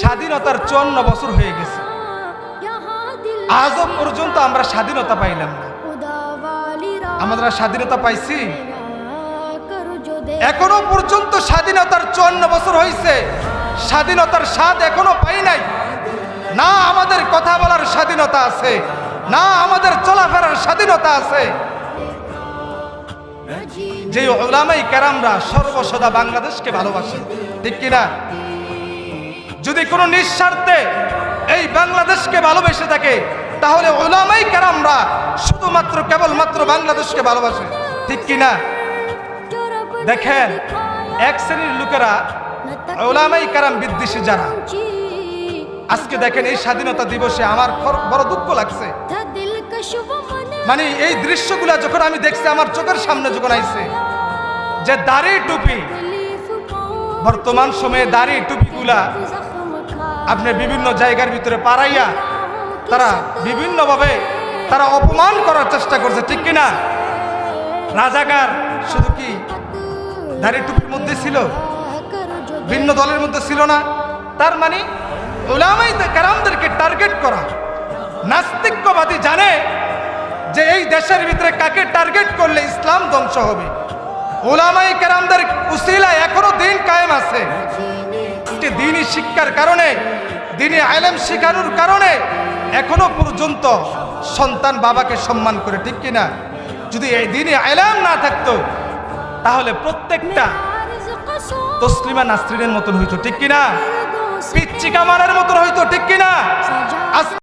স্বাধীনতার চুয়ান্ন বছর হয়ে গেছে। আজও পর্যন্ত আমরা স্বাধীনতা পাইলাম না। আমরা স্বাধীনতা পাইছি। এখনও পর্যন্ত স্বাধীনতার চুয়ান্ন বছর হয়েছে স্বাধীনতার স্বাদ এখনও পাই নাই। না আমাদের কথা বলার স্বাধীনতা আছে, না আমাদের চলাফেরার স্বাধীনতা আছে। যে ওলামাই কেরামরা সর্বসদা বাংলাদেশকে ভালোবাসে, ঠিক কিনা? যদি কোনো নিঃস্বার্থে এই বাংলাদেশকে ভালোবেসে থাকে, তাহলে ওলামাই কেরামরা শুধুমাত্র কেবলমাত্র বাংলাদেশকে ভালোবাসে। ঠিক কিনা দেখেন, এক শ্রেণির লোকেরা ওলামাই কারাম বিদ্বেষী যারা। আজকে দেখেন এই স্বাধীনতা দিবসে আমার বড় দুঃখ লাগছে। মানে এই দৃশ্যগুলা যখন আমি দেখছি, আমার চোখের সামনে যখন আইছে, যে দাড়ি টুপি, বর্তমান সময়ে দাড়ি টুপিগুলা আপনি বিভিন্ন জায়গার ভিতরে পারাইয়া তারা বিভিন্নভাবে তারা অপমান করার চেষ্টা করছে, ঠিক কিনা? রাজাকার শুধু কি দাড়ি টুপির মধ্যে ছিল? ভিন্ন দলের মধ্যে ছিল না। তার মানে ওলামাই কারামদেরকে টার্গেট করা। নাস্তিক্যবাদী জানে যে এই দেশের ভিতরে কাকে টার্গেট করলে ইসলাম ধ্বংস হবে। ওলামাই কেরামদের উসিলা এখনও দিন কায়েম আছে। শিক্ষার কারণে, দিনে আলেম শিখানোর কারণে এখনও পর্যন্ত সন্তান বাবাকে সম্মান করে, ঠিক কিনা? যদি এই দিনে আলেম না থাকতো, তাহলে প্রত্যেকটা তসলিমা নাসরিনের মতন হইতো, ঠিক কিনা? পিচ্চিকা মারার মতন হইতো, ঠিক কিনা?